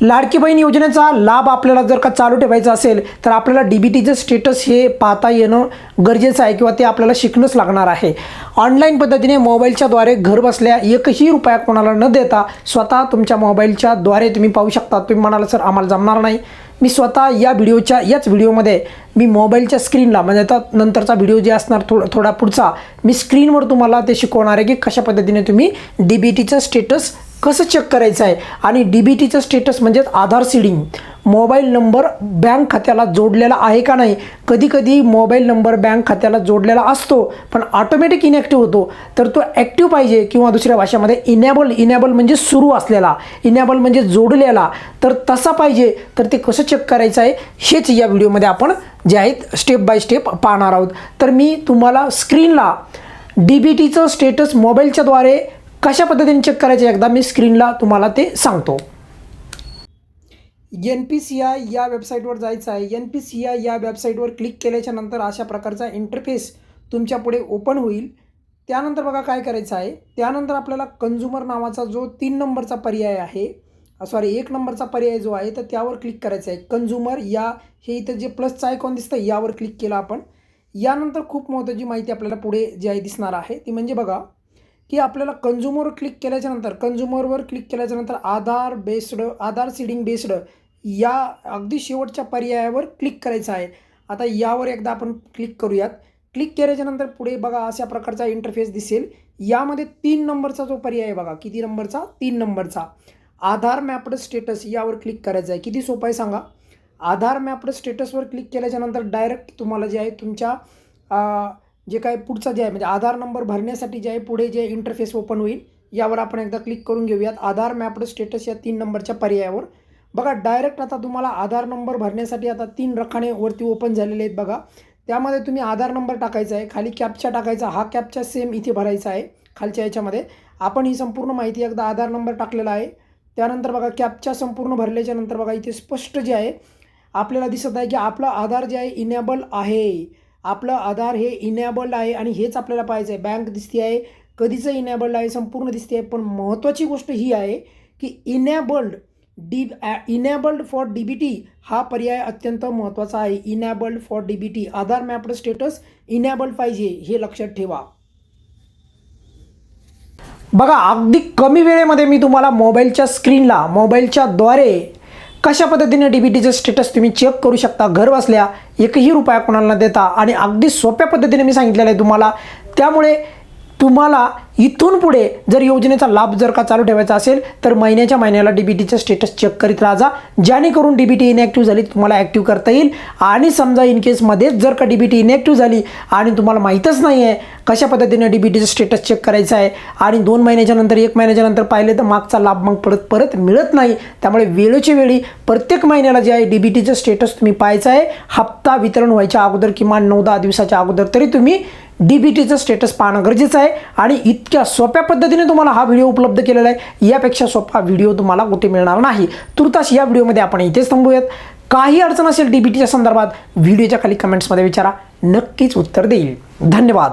लाडकी बहीण योजनेचा लाभ आपल्याला जर का चालू ठेवायचा असेल तर आपल्याला डी बी टीचं स्टेटस हे पाहता येणं गरजेचं आहे किंवा ते आपल्याला शिकणंच लागणार आहे. ऑनलाईन पद्धतीने मोबाईलच्याद्वारे घर बसल्या एकही रुपया कोणाला न देता स्वतः तुमच्या मोबाईलच्याद्वारे तुम्ही पाहू शकता. तुम्ही म्हणाला सर आम्हाला जमणार नाही. मी स्वतः या व्हिडिओच्या याच व्हिडिओमध्ये मी मोबाईलच्या स्क्रीनला म्हणजे आता नंतरचा व्हिडिओ जे असणार थोडा थोडा पुढचा मी स्क्रीनवर तुम्हाला ते शिकवणार आहे की कशा पद्धतीने तुम्ही डी बी टीचं स्टेटस कसं चेक करायचं आहे? आणि डी बी टीचं स्टेटस म्हणजेच Aadhaar seeding mobile number bank खात्याला जोडलेला आहे का नाही? कधीकधी मोबाईल नंबर बँक खात्याला जोडलेला असतो पण ऑटोमॅटिक इनॅक्टिव्ह होतो. तर तो ॲक्टिव्ह पाहिजे किंवा दुसऱ्या भाषेमध्ये इनॅबल इनॅबल म्हणजे सुरू असलेला इनॅबल म्हणजे जोडलेला. तर तसा पाहिजे तर ते कसं चेक करायचं आहे? हेच या व्हिडिओमध्ये आपण जे आहेत स्टेप बाय स्टेप पाहणार आहोत. तर मी तुम्हाला स्क्रीनला डी बी टीचं स्टेटस मोबाईलच्याद्वारे कशा पद्धतीने चेक करायचं एकदा मी स्क्रीनला तुम्हाला ते सांगतो. एन पी सी आय या वेबसाईटवर जायचं आहे. एन पी सी आय या वेबसाईटवर क्लिक केल्याच्यानंतर अशा प्रकारचा इंटरफेस तुमच्यापुढे ओपन होईल. त्यानंतर बघा काय करायचं आहे. त्यानंतर आपल्याला कंझ्युमर नावाचा जो तीन नंबरचा पर्याय आहे सॉरी एक नंबरचा पर्याय जो आहे तर त्यावर क्लिक करायचा आहे. कंझ्युमर या हे इथं जे प्लसचं आयकॉन दिसतं यावर क्लिक केलं आपण. यानंतर खूप महत्त्वाची माहिती आपल्याला पुढे जी आहे दिसणार आहे. ती म्हणजे बघा की आपल्याला कंझ्युमरवर क्लिक केल्याच्यानंतर कन्झ्युमरवर कंझ्युमरवर क्लिक केल्याच्यानंतर Aadhaar based Aadhaar seeding based या अगदी शेवटच्या पर्यायावर क्लिक करायचं आहे. आता यावर एकदा आपण क्लिक करूयात. क्लिक केल्याच्यानंतर पुढे बघा अशा प्रकारचा इंटरफेस दिसेल. यामध्ये तीन नंबरचा जो पर्याय आहे बघा किती नंबरचा तीन नंबरचा आधार मॅपड स्टेटस यावर क्लिक करायचं आहे. किती सोपं आहे सांगा? आधार मॅपड स्टेटसवर क्लिक केल्याच्यानंतर डायरेक्ट तुम्हाला जे आहे तुमच्या जे काय पुढचं जे आहे म्हणजे आधार नंबर भरण्यासाठी जे आहे पुढे जे इंटरफेस ओपन होईल यावर आपण एकदा क्लिक करून घेऊयात. आधार मॅपड स्टेटस या तीन नंबरच्या पर्यायावर. बघा डायरेक्ट आता तुम्हाला आधार नंबर भरण्यासाठी आता तीन रखाणे वरती ओपन झालेले आहेत बघा. त्यामध्ये तुम्ही आधार नंबर टाकायचा आहे खाली कॅपचा टाकायचा हा कॅपचा सेम इथे भरायचा आहे खालच्या याच्यामध्ये. आपण ही संपूर्ण माहिती एकदा आधार नंबर टाकलेला आहे. त्यानंतर बघा कॅपच्या संपूर्ण भरल्याच्या नंतर बघा इथे स्पष्ट जे आहे आपल्याला दिसत आहे की आपलं आधार जे आहे इनेबल आहे. आपलं आधार हे इनॅबल्ड आहे आणि हेच आपल्याला पाहिजे आहे. बँक दिसते आहे. कधीचं इनॅबल्ड आहे? संपूर्ण दिसते आहे. पण महत्त्वाची गोष्ट ही आहे की enabled D enabled for D B T हा पर्याय अत्यंत महत्त्वाचा आहे. Enabled for D B T Aadhaar mapped status enabled पाहिजे हे लक्षात ठेवा. बघा अगदी कमी वेळेमध्ये मी तुम्हाला मोबाईलच्या स्क्रीनला मोबाईलच्या द्वारे कशा पद्धतीने डी बी टीचं स्टेटस तुम्ही चेक करू शकता? घर बसल्या एकही रुपया कोणाला न देता. आणि अगदी सोप्या पद्धतीने मी सांगितलेलं आहे तुम्हाला. त्यामुळे तुम्हाला इथून पुढे जर योजनेचा लाभ जर का चालू ठेवायचा असेल तर महिन्याच्या महिन्याला डी बी टीचं स्टेटस चेक करीत राहा जेणेकरून डी बी टी इनॅक्टिव्ह झाली तुम्हाला ॲक्टिव्ह करता येईल. आणि समजा इन केसमध्येच जर का डी बी टी इनॅक्टिव्ह झाली आणि तुम्हाला माहीतच नाही आहे कशा पद्धतीने डी बी टीचं स्टेटस चेक करायचं आहे आणि दोन महिन्याच्या नंतर एक महिन्याच्या नंतर पाहिले तर मागचा लाभ मग परत परत मिळत नाही. त्यामुळे वेळोच्या वेळी प्रत्येक महिन्याला जे आहे डी बी टीचं स्टेटस तुम्ही पाहायचं आहे. हप्ता वितरण व्हायच्या अगोदर किमान नऊ दहा दिवसाच्या अगोदर तरी तुम्ही डी बी टीचं स्टेटस पाहणं गरजेचं आहे. आणि इतक्या सोप्या पद्धतीने तुम्हाला हा व्हिडिओ उपलब्ध केलेला आहे. यापेक्षा सोपा व्हिडिओ तुम्हाला कुठे मिळणार नाही. तुर्तास या व्हिडिओमध्ये आपण इथेच थांबूयात. काही अडचण असेल डी बी टीच्या संदर्भात व्हिडिओच्या खाली कमेंट्समध्ये विचारा. नक्कीच उत्तर देईल. धन्यवाद.